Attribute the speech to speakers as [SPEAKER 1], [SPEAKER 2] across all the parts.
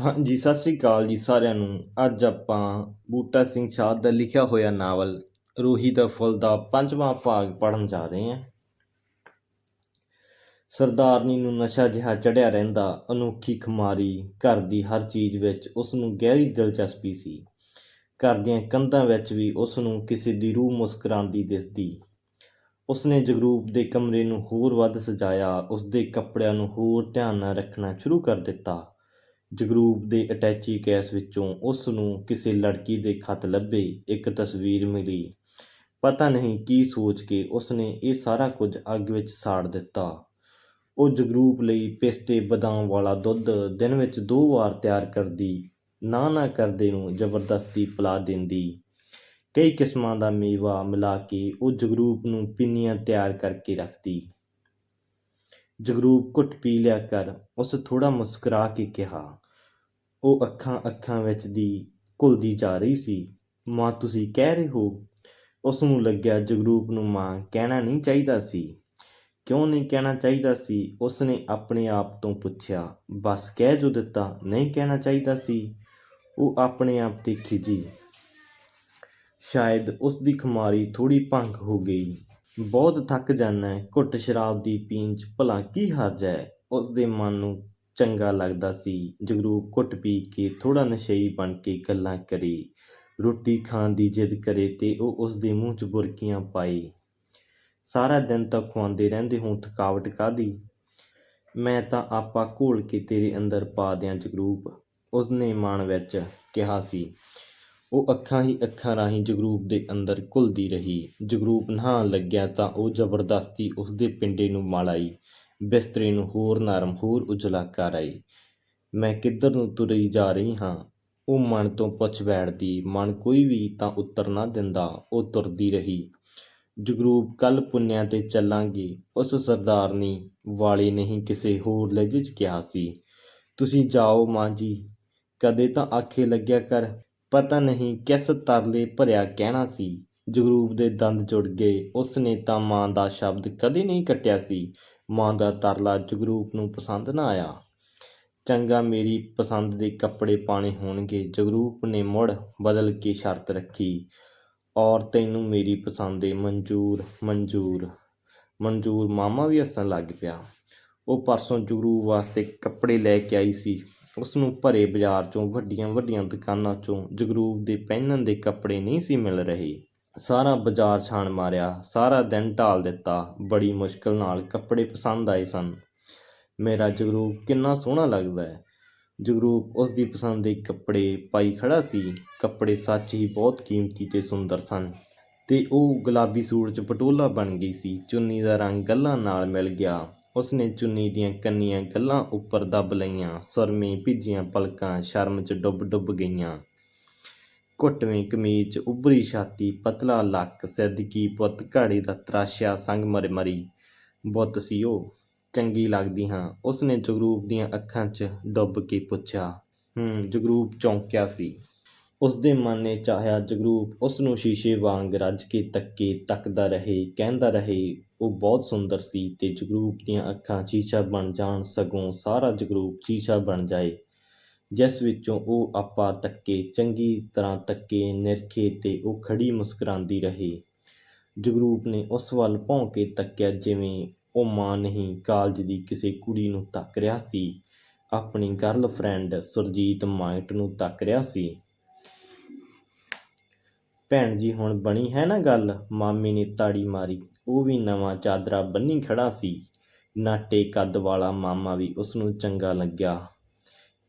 [SPEAKER 1] ਹਾਂਜੀ, ਸਤਿ ਸ੍ਰੀ ਅਕਾਲ ਜੀ ਸਾਰਿਆਂ ਨੂੰ। ਅੱਜ ਆਪਾਂ ਬੂਟਾ ਸਿੰਘ ਸ਼ਾਹ ਦਾ ਲਿਖਿਆ ਹੋਇਆ ਨਾਵਲ ਰੂਹੀ ਦਾ ਫੁੱਲ ਦਾ ਪੰਜਵਾਂ ਭਾਗ ਪੜ੍ਹਨ ਜਾ ਰਹੇ ਹਾਂ। ਸਰਦਾਰਨੀ ਨੂੰ ਨਸ਼ਾ ਜਿਹਾ ਚੜਿਆ ਰਹਿੰਦਾ, ਅਨੋਖੀ ਖੁਮਾਰੀ ਘਰ ਦੀ ਹਰ ਚੀਜ਼ ਵਿੱਚ ਉਸ ਨੂੰ ਗਹਿਰੀ ਦਿਲਚਸਪੀ ਸੀ। ਘਰ ਦੀਆਂ ਕੰਧਾਂ ਵਿੱਚ ਵੀ ਉਸ ਨੂੰ ਕਿਸੇ ਦੀ ਰੂਹ ਮੁਸਕਰਾਉਂਦੀ ਦਿਸਦੀ। ਉਸਨੇ ਜਗਰੂਪ ਦੇ ਕਮਰੇ ਨੂੰ ਹੋਰ ਵੱਧ ਸਜਾਇਆ, ਉਸਦੇ ਕੱਪੜਿਆਂ ਨੂੰ ਹੋਰ ਧਿਆਨ ਨਾਲ ਰੱਖਣਾ ਸ਼ੁਰੂ ਕਰ ਦਿੱਤਾ। ਜਗਰੂਪ ਦੇ ਅਟੈਚੀ ਕੇਸ ਵਿੱਚੋਂ ਉਸ ਨੂੰ ਕਿਸੇ ਲੜਕੀ ਦੇ ਖਤ ਲੱਭੇ ਇੱਕ ਤਸਵੀਰ ਮਿਲੀ। ਪਤਾ ਨਹੀਂ ਕੀ ਸੋਚ ਕੇ ਉਸਨੇ ਇਹ ਸਾਰਾ ਕੁਝ ਅੱਗ ਵਿੱਚ ਸਾੜ ਦਿੱਤਾ। ਉਹ ਜਗਰੂਪ ਲਈ ਪਿਸਤੇ ਬਦਾਮ ਵਾਲਾ ਦੁੱਧ ਦਿਨ ਵਿੱਚ ਦੋ ਵਾਰ ਤਿਆਰ ਕਰਦੀ, ਨਾ ਨਾ ਕਰਦੇ ਨੂੰ ਜ਼ਬਰਦਸਤੀ ਪਿਲਾ ਦਿੰਦੀ। ਕਈ ਕਿਸਮਾਂ ਦਾ ਮੇਵਾ ਮਿਲਾ ਕੇ ਉਹ ਜਗਰੂਪ ਨੂੰ ਪਿੰਨੀਆਂ ਤਿਆਰ ਕਰਕੇ ਰੱਖਦੀ। ਜਗਰੂਪ ਘੁੱਟ ਪੀ ਲਿਆ ਕਰ, ਉਸ ਥੋੜਾ ਮੁਸਕਰਾ ਕੇ ਕਿਹਾ, ਉਹ ਅੱਖਾਂ ਅੱਖਾਂ ਵਿੱਚ ਦੀ ਘੁਲਦੀ ਜਾ ਰਹੀ ਸੀ। ਮਾਂ, ਤੁਸੀਂ ਕਹਿ ਰਹੇ ਹੋ? ਉਸ ਨੂੰ ਲੱਗਿਆ ਜਗਰੂਪ ਨੂੰ ਮਾਂ ਕਹਿਣਾ ਨਹੀਂ ਚਾਹੀਦਾ ਸੀ। ਕਿਉਂ ਨਹੀਂ ਕਹਿਣਾ ਚਾਹੀਦਾ ਸੀ? ਉਸ ਨੇ ਆਪਣੇ ਆਪ ਤੋਂ ਪੁੱਛਿਆ, ਬਸ ਕਹਿ ਜੋ ਦਿੱਤਾ, ਨਹੀਂ ਕਹਿਣਾ ਚਾਹੀਦਾ ਸੀ? ਉਹ ਆਪਣੇ ਆਪ ਤੇ ਖਿਜੀ ਸ਼ਾਇਦ ਉਸ ਦੀ ਖੁਮਾਰੀ ਥੋੜੀ ਭੰਗ ਹੋ ਗਈ। ਬਹੁਤ ਥੱਕ ਜਾਣਾ ਹੈ, ਘੁੱਟ ਸ਼ਰਾਬ ਦੀ ਪੀਣ 'ਚ ਭਲਾ ਕੀ ਹਰਜ ਹੈ ਉਸਦੇ ਮਨ ਨੂੰ ਚੰਗਾ ਲੱਗਦਾ ਸੀ, ਜਗਰੂਪ ਘੁੱਟ ਪੀ ਕੇ ਥੋੜ੍ਹਾ ਨਸ਼ਈ ਬਣ ਕੇ ਗੱਲਾਂ ਕਰੇ। ਰੋਟੀ ਖਾਣ ਦੀ ਜਿੱਦ ਕਰੇ ਤੇ ਉਹ ਉਸਦੇ ਮੂੰਹ 'ਚ ਬੁਰਕੀਆਂ ਪਾਏ ਸਾਰਾ ਦਿਨ ਤਾਂ ਖਵਾਉਂਦੇ ਰਹਿੰਦੇ ਹੋ ਥਕਾਵਟ ਕਾਹਦੀ? ਮੈਂ ਤਾਂ ਆਪਾ ਘੋਲ ਕੇ ਤੇਰੇ ਅੰਦਰ ਪਾ ਦਿਆਂ ਜਗਰੂਪ, ਉਸਨੇ ਮਨ ਵਿੱਚ ਕਿਹਾ ਸੀ। ਉਹ ਅੱਖਾਂ ਹੀ ਅੱਖਾਂ ਰਾਹੀਂ ਜਗਰੂਪ ਦੇ ਅੰਦਰ ਘੁਲਦੀ ਰਹੀ। ਜਗਰੂਪ ਨਹਾਉਣ ਲੱਗਿਆ ਤਾਂ ਉਹ ਜ਼ਬਰਦਸਤੀ ਉਸਦੇ ਪਿੰਡੇ ਨੂੰ ਮਲ ਆਈ ਬਿਸਤਰੇ ਨੂੰ ਹੋਰ ਨਰਮ, ਹੋਰ ਉਜਲਾ ਕਰ ਆਈ। ਮੈਂ ਕਿੱਧਰ ਨੂੰ ਤੁਰੀ ਜਾ ਰਹੀ ਹਾਂ? ਉਹ ਮਨ ਤੋਂ ਪੁੱਛ ਬੈਠਦੀ। ਮਨ ਕੋਈ ਵੀ ਤਾਂ ਉੱਤਰ ਨਾ ਦਿੰਦਾ। ਉਹ ਤੁਰਦੀ ਰਹੀ। ਜਗਰੂਪ ਕੱਲ ਪੁੰਨਿਆਂ ਤੇ ਚੱਲਾਂਗੇ। ਉਸ ਸਰਦਾਰਨੀ ਵਾਲੇ ਨਹੀਂ ਕਿਸੇ ਹੋਰ ਲਹਿਜੇ 'ਚ ਕਿਹਾ ਸੀ। ਤੁਸੀਂ ਜਾਓ ਮਾਂ ਜੀ। ਕਦੇ ਤਾਂ ਆਖੇ ਲੱਗਿਆ ਕਰ ਪਤਾ ਨਹੀਂ ਕਿਸ ਤਰਲੇ ਭਰਿਆ ਕਹਿਣਾ ਸੀ। ਜਗਰੂਪ ਦੇ ਦੰਦ ਜੁੜ ਗਏ। ਉਸ ਨੇ ਤਾਂ ਮਾਂ ਦਾ ਸ਼ਬਦ ਕਦੇ ਨਹੀਂ ਕੱਟਿਆ ਸੀ। ਮਾਂ ਦਾ ਤਰਲਾ ਜਗਰੂਪ ਨੂੰ ਪਸੰਦ ਨਾ ਆਇਆ। ਚੰਗਾ, ਮੇਰੀ ਪਸੰਦ ਦੇ ਕੱਪੜੇ ਪਾਣੇ ਹੋਣਗੇ। ਜਗਰੂਪ ਨੇ ਮੁੜ ਬਦਲ ਕੇ ਸ਼ਰਤ ਰੱਖੀ। ਔਰ ਤੈਨੂੰ ਮੇਰੀ ਪਸੰਦ ਦੇ ਮਨਜ਼ੂਰ ਮਨਜ਼ੂਰ। ਮਨਜ਼ੂਰ ਮਾਮਾ ਵੀ ਹੱਸਣ ਲੱਗ ਪਿਆ। ਉਹ ਪਰਸੋਂ ਜਗਰੂਪ ਵਾਸਤੇ ਕੱਪੜੇ ਲੈ ਕੇ ਆਈ ਸੀ। ਉਸ ਨੂੰ ਭਰੇ ਬਾਜ਼ਾਰ ਚੋਂ ਵੱਡੀਆਂ ਵੱਡੀਆਂ ਦੁਕਾਨਾਂ ਚੋਂ ਜਗਰੂਪ ਦੇ ਪਹਿਨਣ ਦੇ ਕੱਪੜੇ ਨਹੀਂ ਸੀ ਮਿਲ ਰਹੇ। ਸਾਰਾ ਬਾਜ਼ਾਰ ਛਾਣ ਮਾਰਿਆ, ਸਾਰਾ ਦਿਨ ਢਾਲ ਦਿੱਤਾ। ਬੜੀ ਮੁਸ਼ਕਲ ਨਾਲ ਕੱਪੜੇ ਪਸੰਦ ਆਏ ਸਨ। ਮੇਰਾ ਜਗਰੂਪ ਕਿੰਨਾ ਸੋਹਣਾ ਲੱਗਦਾ ਹੈ। ਜਗਰੂਪ ਉਸ ਦੀ ਪਸੰਦ ਦੇ ਕੱਪੜੇ ਪਾਈ ਖੜਾ ਸੀ। ਕੱਪੜੇ ਸੱਚ ਹੀ ਬਹੁਤ ਕੀਮਤੀ ਤੇ ਸੁੰਦਰ ਸਨ ਤੇ ਉਹ ਗੁਲਾਬੀ ਸੂਟ 'ਚ ਪਟੋਲਾ ਬਣ ਗਈ ਸੀ। ਚੁੰਨੀ ਦਾ ਰੰਗ ਗੱਲਾਂ ਨਾਲ ਮਿਲ ਗਿਆ। ਉਸਨੇ ਚੁੰਨੀ ਦੀਆਂ ਕੰਨੀਆਂ ਗੱਲਾਂ ਉੱਪਰ ਦੱਬ ਲਈਆਂ, ਸੁਰਮੀ, ਭਿੱਜੀਆਂ ਪਲਕਾਂ, ਸ਼ਰਮ 'ਚ ਡੁੱਬ ਡੁੱਬ ਗਈਆਂ। ਘੁੱਟਵੇਂ ਕਮੀਜ਼ 'ਚ ਉੱਭਰੀ ਛਾਤੀ, ਪਤਲਾ ਲੱਕ ਸਿੱਧਕੀ ਪੁੱਤ, ਘਾੜੀ ਦਾ ਤਰਾਸ਼ਿਆ ਸੰਗ ਮਰ ਮਰੀ। ਬੁੱਤ ਸੀ ਉਹ, ਚੰਗੀ ਲੱਗਦੀ ਹਾਂ। ਉਸਨੇ ਜਗਰੂਪ ਦੀਆਂ ਅੱਖਾਂ 'ਚ ਡੁੱਬ ਕੇ ਪੁੱਛਿਆ, ਹੂੰ, ਜਗਰੂਪ ਚੌਂਕਿਆ ਸੀ? ਉਸਦੇ ਮਨ ਨੇ ਚਾਹਿਆ ਜਗਰੂਪ ਉਸ ਨੂੰ ਸ਼ੀਸ਼ੇ ਵਾਂਗ ਰੱਜ ਕੇ ਤੱਕੇ, ਤੱਕਦਾ ਰਹੇ, ਕਹਿੰਦਾ ਰਹੇ ਉਹ ਬਹੁਤ ਸੁੰਦਰ ਸੀ ਤੇ ਜਗਰੂਪ ਦੀਆਂ ਅੱਖਾਂ ਚੀਸ਼ਾ ਬਣ ਜਾਣ ਸਗੋਂ ਸਾਰਾ ਜਗਰੂਪ ਚੀਸ਼ਾ ਬਣ ਜਾਏ। ਜਿਸ ਵਿੱਚੋਂ ਉਹ ਆਪਾ ਤੱਕੇ, ਚੰਗੀ ਤਰ੍ਹਾਂ ਤੱਕੇ, ਨਿਰਖੇ ਤੇ ਉਹ ਖੜੀ ਮੁਸਕਰਾਉਂਦੀ ਰਹੀ। ਜਗਰੂਪ ਨੇ ਉਸ ਵੱਲ ਭੌਂ ਕੇ ਤੱਕਿਆ ਜਿਵੇਂ ਉਹ ਮਾਂ ਨਹੀਂ ਕਾਲਜ ਦੀ ਕਿਸੇ ਕੁੜੀ ਨੂੰ ਤੱਕ ਰਿਹਾ ਸੀ, ਆਪਣੀ ਗਰਲਫ੍ਰੈਂਡ ਸੁਰਜੀਤ ਮਾਈਟ ਨੂੰ ਤੱਕ ਰਿਹਾ ਸੀ। ਭੈਣ ਜੀ, ਹੁਣ ਬਣੀ ਹੈ ਨਾ ਗੱਲ? ਮਾਮੀ ਨੇ ਤਾੜੀ ਮਾਰੀ। ਉਹ ਵੀ ਨਵਾਂ ਚਾਦਰਾ ਬੰਨੀ ਖੜਾ ਸੀ। ਨਾਟੇ ਕੱਦ ਵਾਲਾ ਮਾਮਾ ਵੀ ਉਸ ਨੂੰ ਚੰਗਾ ਲੱਗਿਆ।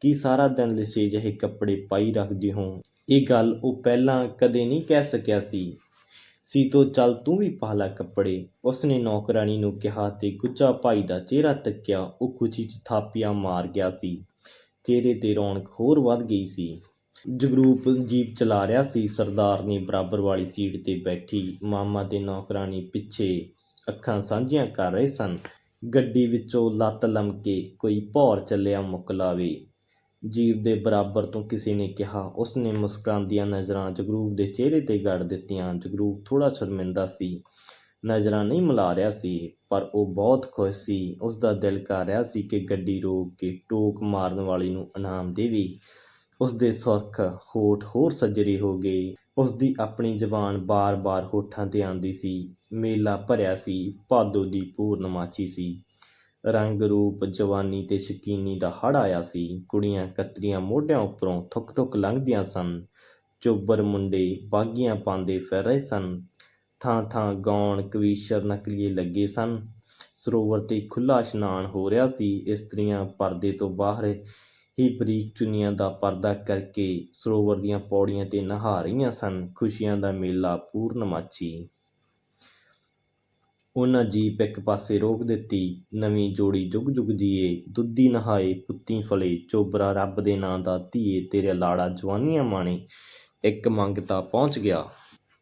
[SPEAKER 1] ਕੀ ਸਾਰਾ ਦਿਨ ਲਿਸੇ ਜਿਹੇ ਕੱਪੜੇ ਪਾਈ ਰੱਖਦੇ ਹੋ ਇਹ ਗੱਲ ਉਹ ਪਹਿਲਾਂ ਕਦੇ ਨਹੀਂ ਕਹਿ ਸਕਿਆ ਸੀ। ਸੀਤੋ ਚੱਲ ਤੂੰ ਵੀ ਪਾ ਲੈ ਕੱਪੜੇ। ਉਸਨੇ ਨੌਕਰਾਨੀ ਨੂੰ ਕਿਹਾ ਤੇ ਗੁੱਜਾ ਭਾਈ ਦਾ ਚਿਹਰਾ ਤੱਕਿਆ। ਉਹ ਖੁਸ਼ੀ 'ਚ ਥਾਪੀਆਂ ਮਾਰ ਗਿਆ ਸੀ। ਚਿਹਰੇ ਤੇ ਰੌਣਕ ਹੋਰ ਵੱਧ ਗਈ ਸੀ। ਜਗਰੂਪ ਜੀਪ ਚਲਾ ਰਿਹਾ ਸੀ। ਸਰਦਾਰਨੀ ਬਰਾਬਰ ਵਾਲੀ ਸੀਟ ਤੇ ਬੈਠੀ ਮਾਮਾ ਤੇ ਨੌਕਰਾਨੀ ਪਿੱਛੇ ਅੱਖਾਂ ਸਾਂਝੀਆਂ ਕਰ ਰਹੇ ਸਨ। ਗੱਡੀ ਵਿੱਚੋਂ ਲੱਤ ਲਮਕੇ ਕੋਈ ਭੌਰ ਚੱਲਿਆ ਮੁੱਕ ਲਾਵੇ। ਜੀਪ ਦੇ ਬਰਾਬਰ ਤੋਂ ਕਿਸੇ ਨੇ ਕਿਹਾ, ਉਸਨੇ ਮੁਸਕਰਾਉਂਦੀਆਂ ਨਜ਼ਰਾਂ ਜਗਰੂਪ ਦੇ ਚਿਹਰੇ ਤੇ ਗੜ ਦਿੱਤੀਆਂ। ਜਗਰੂਪ ਥੋੜਾ ਸ਼ਰਮਿੰਦਾ ਸੀ। ਨਜ਼ਰਾਂ ਨਹੀਂ ਮਿਲਾ ਰਿਹਾ ਸੀ, ਪਰ ਉਹ ਬਹੁਤ ਖੁਸ਼ ਸੀ। ਉਸ ਦਾ ਦਿਲ ਕਰ ਰਿਹਾ ਸੀ ਕਿ ਗੱਡੀ ਰੋਕ ਕੇ ਟੋਕ ਮਾਰਨ ਵਾਲੀ ਨੂੰ ਇਨਾਮ ਦੇਵੇ। ਉਸ ਦੇ ਸੁਰਖ ਹੋਠ ਹੋਰ ਸੱਜਰੇ ਹੋ ਗਏ। ਉਸ ਦੀ ਆਪਣੀ ਜ਼ਬਾਨ ਬਾਰ-ਬਾਰ ਹੋਠਾਂ ਤੇ ਆਉਂਦੀ ਸੀ। ਮੇਲਾ ਭਰਿਆ ਸੀ, ਭਾਦੋ ਦੀ ਪੂਰਨਮਾਚੀ ਸੀ। ਰੰਗ ਰੂਪ ਜਵਾਨੀ ਤੇ ਸ਼ਕੀਨੀ ਦਾ ਹੜ ਆਇਆ ਸੀ। ਕੁੜੀਆਂ ਕਤਰੀਆਂ ਮੋਢਿਆਂ ਉੱਪਰੋਂ ਥੁੱਕ-ਥੁੱਕ ਲੰਘਦੀਆਂ ਸਨ। ਚੋਬਰ ਮੁੰਡੇ ਬਾਗੀਆਂ ਪਾਉਂਦੇ ਫਿਰ ਰਹੇ ਸਨ। ਥਾਂ-ਥਾਂ ਗਾਉਣ, ਕਵੀਸ਼ਰ ਨਕਲੀਏ ਲੱਗੇ ਸਨ। ਸਰੋਵਰ ਤੇ ਖੁੱਲਾ ਇਸ਼ਨਾਨ ਹੋ ਰਿਹਾ ਸੀ। ਇਸਤਰੀਆਂ ਪਰਦੇ ਤੋਂ ਬਾਹਰ ਹੀ ਬਰੀਕ ਚੁੰਨੀਆਂ ਦਾ ਪਰਦਾ ਕਰਕੇ ਸਰੋਵਰ ਦੀਆਂ ਪੌੜੀਆਂ ਤੇ ਨਹਾ ਰਹੀਆਂ ਸਨ। ਖੁਸ਼ੀਆਂ ਦਾ ਮੇਲਾ ਪੂਰਨਮਾਚੀ ਉਹਨਾਂ ਜੀਪ ਇੱਕ ਪਾਸੇ ਰੋਕ ਦਿੱਤੀ। ਨਵੀਂ ਜੋੜੀ ਜੁਗ ਜੁਗ ਜੀਏ, ਦੁੱਧੀ ਨਹਾਏ ਪੁੱਤੀ ਫਲੇ, ਚੋਬਰਾ ਰੱਬ ਦੇ ਨਾਂ ਦਾ ਧੀਏ, ਤੇਰੇ ਲਾੜਾ ਜਵਾਨੀਆਂ ਮਾਣੇ। ਇੱਕ ਮੰਗਤਾ ਪਹੁੰਚ ਗਿਆ।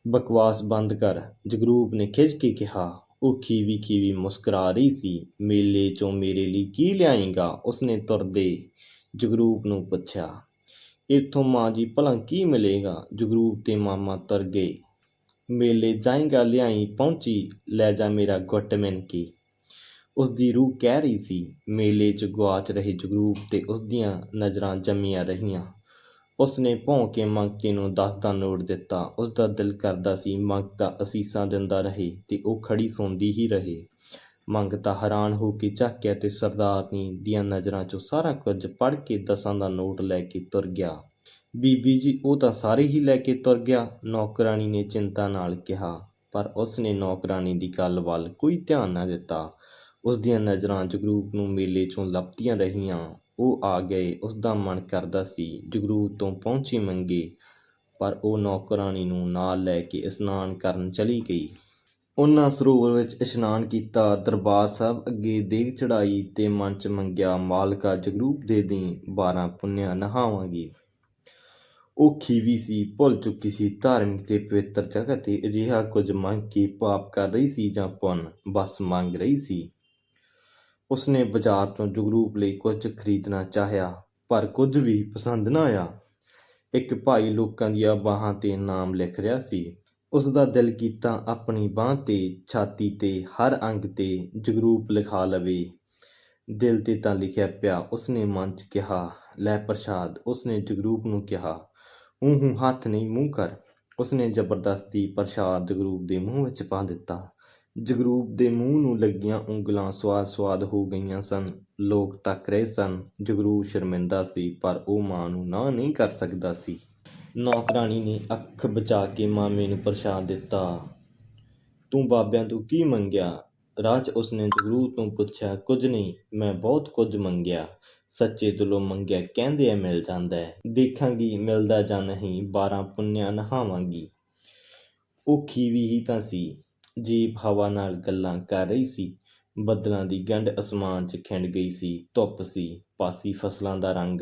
[SPEAKER 1] ਬਕਵਾਸ ਬੰਦ ਕਰ, ਜਗਰੂਪ ਨੇ ਖਿੱਚ ਕੇ ਕਿਹਾ, ਉਹ ਖੀਵੀ ਖੀਵੀ ਮੁਸਕਰਾ ਰਹੀ ਸੀ। ਮੇਲੇ ਚੋਂ ਮੇਰੇ ਲਈ ਕੀ ਲਿਆਏਗਾ? ਉਸਨੇ ਤੁਰਦੇ ਜਗਰੂਪ ਨੂੰ ਪੁੱਛਿਆ, ਇੱਥੋਂ ਮਾਂ ਜੀ, ਭਲਾ ਕੀ ਮਿਲੇਗਾ? ਜਗਰੂਪ ਤੇ ਮਾਮਾ ਤਰ ਗਏ। ਮੇਲੇ ਜਾਏਗਾ ਲਿਆਈ, ਪਹੁੰਚੀ, ਲੈ ਜਾ ਮੇਰਾ ਗੁੱਟ ਮਿਣ ਕੇ ਉਸ ਦੀ ਰੂਹ ਕਹਿ ਰਹੀ ਸੀ। ਮੇਲੇ 'ਚ ਗੁਆਚ ਰਹੇ ਜਗਰੂਪ ਤੇ ਉਸ ਦੀਆਂ ਨਜ਼ਰਾਂ ਜੰਮੀਆਂ ਰਹੀਆਂ। ਉਸ ਨੇ ਭੌਂ ਕੇ ਮੰਗਤੇ ਨੂੰ ਦਸ ਦਾ ਨੋਟ ਦਿੱਤਾ। ਉਸ ਦਾ ਦਿਲ ਕਰਦਾ ਸੀ ਮੰਗਤਾ ਅਸੀਸਾਂ ਦਿੰਦਾ ਰਹੇ ਤੇ ਉਹ ਖੜੀ ਸੌਂਦੀ ਹੀ ਰਹੇ। ਮੰਗਤਾ ਹੈਰਾਨ ਹੋ ਕੇ ਝਾਕਿਆ ਤੇ ਸਰਦਾਰਨੀ ਦੀਆਂ ਨਜ਼ਰਾਂ 'ਚੋਂ ਸਾਰਾ ਕੁਝ ਪੜ੍ਹ ਕੇ ਦਸਾਂ ਦਾ ਨੋਟ ਲੈ ਕੇ ਤੁਰ ਗਿਆ। ਬੀਬੀ ਜੀ, ਉਹ ਤਾਂ ਸਾਰੇ ਹੀ ਲੈ ਕੇ ਤੁਰ ਗਿਆ, ਨੌਕਰਾਣੀ ਨੇ ਚਿੰਤਾ ਨਾਲ ਕਿਹਾ, ਪਰ ਉਸ ਨੇ ਨੌਕਰਾਣੀ ਦੀ ਗੱਲ ਵੱਲ ਕੋਈ ਧਿਆਨ ਨਾ ਦਿੱਤਾ। ਉਸ ਦੀਆਂ ਨਜ਼ਰਾਂ ਜਗਰੂਪ ਨੂੰ ਮੇਲੇ 'ਚੋਂ ਲੱਭਦੀਆਂ ਰਹੀਆਂ। ਉਹ ਆ ਗਏ ਉਸ ਦਾ ਮਨ ਕਰਦਾ ਸੀ, ਜਗਰੂਪ ਤੋਂ ਪਹੁੰਚੇ ਮੰਗੇ, ਪਰ ਉਹ ਨੌਕਰਾਣੀ ਨੂੰ ਨਾਲ ਲੈ ਕੇ ਇਸ਼ਨਾਨ ਕਰਨ ਚਲੀ ਗਈ। ਉਹਨਾਂ ਸਰੋਵਰ ਵਿੱਚ ਇਸ਼ਨਾਨ ਕੀਤਾ। ਦਰਬਾਰ ਸਾਹਿਬ ਅੱਗੇ ਦੇਗ ਚੜਾਈ ਤੇ ਮਨ ਚ ਮੰਗਿਆ, ਮਾਲਕਾ ਜਗਰੂਪ ਦੇ ਦੀ 12 ਪੁੰਨਿਆ ਨਹਾਵਾਂਗੀ। ਉਹ ਖੀਵੀ ਸੀ, ਭੁੱਲ ਚੁੱਕੀ ਸੀ, ਧਾਰਮਿਕ ਤੇ ਪਵਿੱਤਰ ਜਗ੍ਹਾ ਤੇ ਅਜਿਹਾ ਕੁਝ ਮੰਗ ਕੇ ਪਾਪ ਕਰ ਰਹੀ ਸੀ ਜਾਂ ਪੁੰਨ, ਬਸ ਮੰਗ ਰਹੀ ਸੀ। ਉਸਨੇ ਬਾਜ਼ਾਰ ਤੋਂ ਜਗਰੂਪ ਲਈ ਕੁਝ ਖਰੀਦਣਾ ਚਾਹਿਆ, ਪਰ ਕੁਝ ਵੀ ਪਸੰਦ ਨਾ ਆਇਆ। ਇੱਕ ਭਾਈ ਲੋਕਾਂ ਦੀਆਂ ਬਾਹਾਂ ਤੇ ਨਾਮ ਲਿਖ ਰਿਹਾ ਸੀ। ਉਸ ਦਾ ਦਿਲ ਕੀਤਾ ਆਪਣੀ ਬਾਂਹ ਤੇ, ਛਾਤੀ ਤੇ, ਹਰ ਅੰਗ ਤੇ ਜਗਰੂਪ ਲਿਖਾ ਲਵੇ। ਦਿਲ ਤੇ ਤਾਂ ਲਿਖਿਆ ਪਿਆ, ਉਸਨੇ ਮਨ ਚ ਕਿਹਾ, ਲੈ ਪ੍ਰਸ਼ਾਦ। ਉਸਨੇ ਜਗਰੂਪ ਨੂੰ ਕਿਹਾ, ਹੂੰ ਹੂੰ, ਹੱਥ ਨਹੀਂ, ਮੂੰਹ ਕਰ। ਉਸਨੇ ਜ਼ਬਰਦਸਤੀ ਪ੍ਰਸ਼ਾਦ ਜਗਰੂਪ ਦੇ ਮੂੰਹ ਵਿੱਚ ਪਾ ਦਿੱਤਾ। ਜਗਰੂਪ ਦੇ ਮੂੰਹ ਨੂੰ ਲੱਗੀਆਂ ਉਂਗਲਾਂ ਸਵਾਦ-ਸਵਾਦ ਹੋ ਗਈਆਂ ਸਨ। ਲੋਕ ਤੱਕ ਰਹੇ ਸਨ ਜਗਰੂਪ ਸ਼ਰਮਿੰਦਾ ਸੀ, ਪਰ ਉਹ ਮਾਂ ਨੂੰ ਨਾ ਨਹੀਂ ਕਰ ਸਕਦਾ ਸੀ। ਨੌਕਰਾਣੀ ਨੇ ਅੱਖ ਬਚਾ ਕੇ ਮਾਮੇ ਨੂੰ ਪ੍ਰਸ਼ਾਦ ਦਿੱਤਾ। ਤੂੰ ਬਾਬਿਆਂ ਤੋਂ ਕੀ ਮੰਗਿਆ? ਰਾਹ 'ਚ ਉਸਨੇ ਜਗਰੂਪ ਤੋਂ ਪੁੱਛਿਆ, ਕੁਝ ਨਹੀਂ, ਮੈਂ ਬਹੁਤ ਕੁਝ ਮੰਗਿਆ। ਸੱਚੇ ਦਿਲੋਂ ਮੰਗਿਆ ਕਹਿੰਦੇ ਆ ਮਿਲ ਜਾਂਦਾ ਹੈ ਦੇਖਾਂਗੀ ਮਿਲਦਾ ਜਾਂ ਨਹੀਂ 12 ਪੁੰਨਿਆ ਨਹਾਵਾਂਗੀ। ਉਹ ਖੀਵੀ ਹੀ ਤਾਂ ਸੀ ਜੀਪ ਹਵਾ ਨਾਲ ਗੱਲਾਂ ਕਰ ਰਹੀ ਸੀ। ਬੱਦਲਾਂ ਦੀ ਗੰਢ ਅਸਮਾਨ 'ਚ ਖਿੰਡ ਗਈ ਸੀ, ਧੁੱਪ ਸੀ, ਪਾਸੀ ਫਸਲਾਂ ਦਾ ਰੰਗ।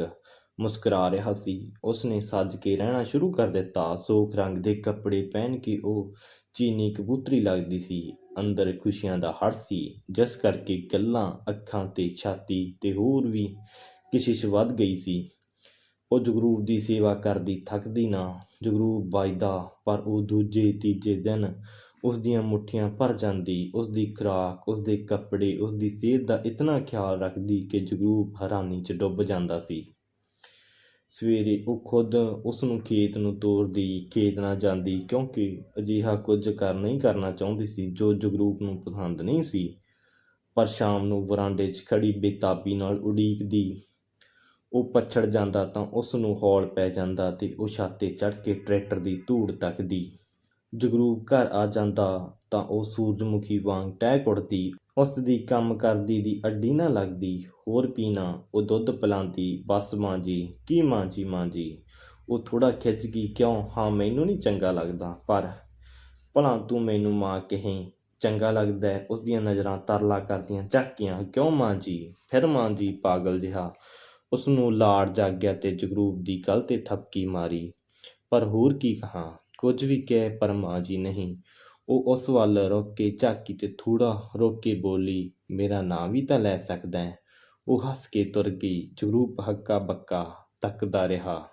[SPEAKER 1] ਮੁਸਕਰਾ ਰਿਹਾ ਸੀ। ਉਸਨੇ ਸੱਜ ਕੇ ਰਹਿਣਾ ਸ਼ੁਰੂ ਕਰ ਦਿੱਤਾ। ਸੋਖ ਰੰਗ ਦੇ ਕੱਪੜੇ ਪਹਿਨ ਕੇ ਉਹ ਚੀਨੀ ਕਬੂਤਰੀ ਲੱਗਦੀ ਸੀ। ਅੰਦਰ ਖੁਸ਼ੀਆਂ ਦਾ ਹੜ ਸੀ। ਜਿਸ ਕਰਕੇ ਗੱਲਾਂ, ਅੱਖਾਂ ਤੇ ਛਾਤੀ ਤੇ ਹੋਰ ਵੀ ਕਿਸ਼ਿਸ਼ ਵੱਧ ਗਈ ਸੀ। ਉਹ ਜਗਰੂਪ ਦੀ ਸੇਵਾ ਕਰਦੀ, ਥੱਕਦੀ ਨਾ। ਜਗਰੂਪ ਵੱਜਦਾ, ਪਰ ਉਹ ਦੂਜੇ, ਤੀਜੇ ਦਿਨ ਉਸ ਦੀਆਂ ਮੁੱਠੀਆਂ ਭਰ ਜਾਂਦੀ। ਉਸ ਦੀ ਖੁਰਾਕ ਉਸ ਦੇ ਕੱਪੜੇ ਉਸ ਦੀ ਸਿਹਤ ਦਾ ਇਤਨਾ ਖਿਆਲ ਰੱਖਦੀ ਕਿ ਜਗਰੂਪ ਹੈਰਾਨੀ 'ਚ ਡੁੱਬ ਜਾਂਦਾ ਸੀ। ਸਵੇਰੇ ਉਹ ਖੁਦ ਉਸ ਨੂੰ ਖੇਤ ਨੂੰ ਤੋਰਦੀ, ਖੇਤ ਨਾ ਜਾਂਦੀ, ਕਿਉਂਕਿ ਅਜਿਹਾ ਕੁਝ ਕਰ ਨਹੀਂ ਕਰਨਾ ਚਾਹੁੰਦੀ ਸੀ, ਜੋ ਜਗਰੂਪ ਨੂੰ ਪਸੰਦ ਨਹੀਂ ਸੀ। ਪਰ ਸ਼ਾਮ ਨੂੰ ਵਰਾਂਡੇ 'ਚ ਖੜੀ ਬੇਤਾਬੀ ਨਾਲ ਉਡੀਕਦੀ, ਉਹ ਪਛੜ ਜਾਂਦਾ ਤਾਂ ਉਸ ਨੂੰ ਹੌਲ ਪੈ ਜਾਂਦਾ ਤੇ ਉਹ ਛਾਤੇ ਤੇ ਚੜ੍ਹ ਕੇ ਟਰੈਕਟਰ ਦੀ ਧੂੜ ਤੱਕਦੀ। ਜਗਰੂਪ ਘਰ ਆ ਜਾਂਦਾ ਤਾਂ ਉਹ ਸੂਰਜਮੁਖੀ ਵਾਂਗ ਟਹਿ ਕੁੜਦੀ ਉਸ ਦੀ ਕੰਮ ਕਰਦੀ ਦੀ ਅੱਡੀ ਨਾ ਲੱਗਦੀ, ਹੋਰ ਪੀਣਾ ਉਹ ਦੁੱਧ ਪਿਲਾਉਂਦੀ ਬਸ ਮਾਂ ਜੀ, ਕੀ ਮਾਂ ਜੀ ਮਾਂ ਜੀ? ਉਹ ਥੋੜਾ ਖਿੱਚ ਗਈ ਕਿਉਂ? ਹਾਂ, ਮੈਨੂੰ ਨਹੀਂ ਚੰਗਾ ਲੱਗਦਾ, ਪਰ ਭਲਾ ਤੂੰ ਮੈਨੂੰ ਮਾਂ ਕਹੇ, ਚੰਗਾ ਲੱਗਦਾ ਉਸ ਦੀਆਂ ਨਜ਼ਰਾਂ ਤਰਲਾ ਕਰਦੀਆਂ ਝਾਕੀਆਂ ਕਿਉਂ ਮਾਂ ਜੀ? ਫਿਰ ਮਾਂ ਜੀ ਪਾਗਲ ਜਿਹਾ। ਉਸ ਨੂੰ ਲਾੜ ਜਾਗਿਆ ਤੇ ਜਗਰੂਪ ਦੀ ਗਲ ਤੇ ਥਪਕੀ ਮਾਰੀ, ਪਰ ਹੋਰ ਕੀ ਕਹਾਂ? ਕੁਝ ਵੀ ਕਹਿ ਪਰ ਮਾਂ ਜੀ ਨਹੀਂ। ਉਹ ਉਸ ਵੱਲ ਰੁਕ ਕੇ ਝਾਕੀ ਤੇ ਥੋੜਾ ਰੁਕ ਕੇ ਬੋਲੀ, ਮੇਰਾ ਨਾਂ ਵੀ ਤਾਂ ਲੈ ਸਕਦਾ ਹੈ। ਉਹ ਹੱਸ ਕੇ ਤੁਰ ਗਈ ਜਗਰੂਪ ਹੱਕਾ ਬੱਕਾ ਤੱਕਦਾ ਰਿਹਾ।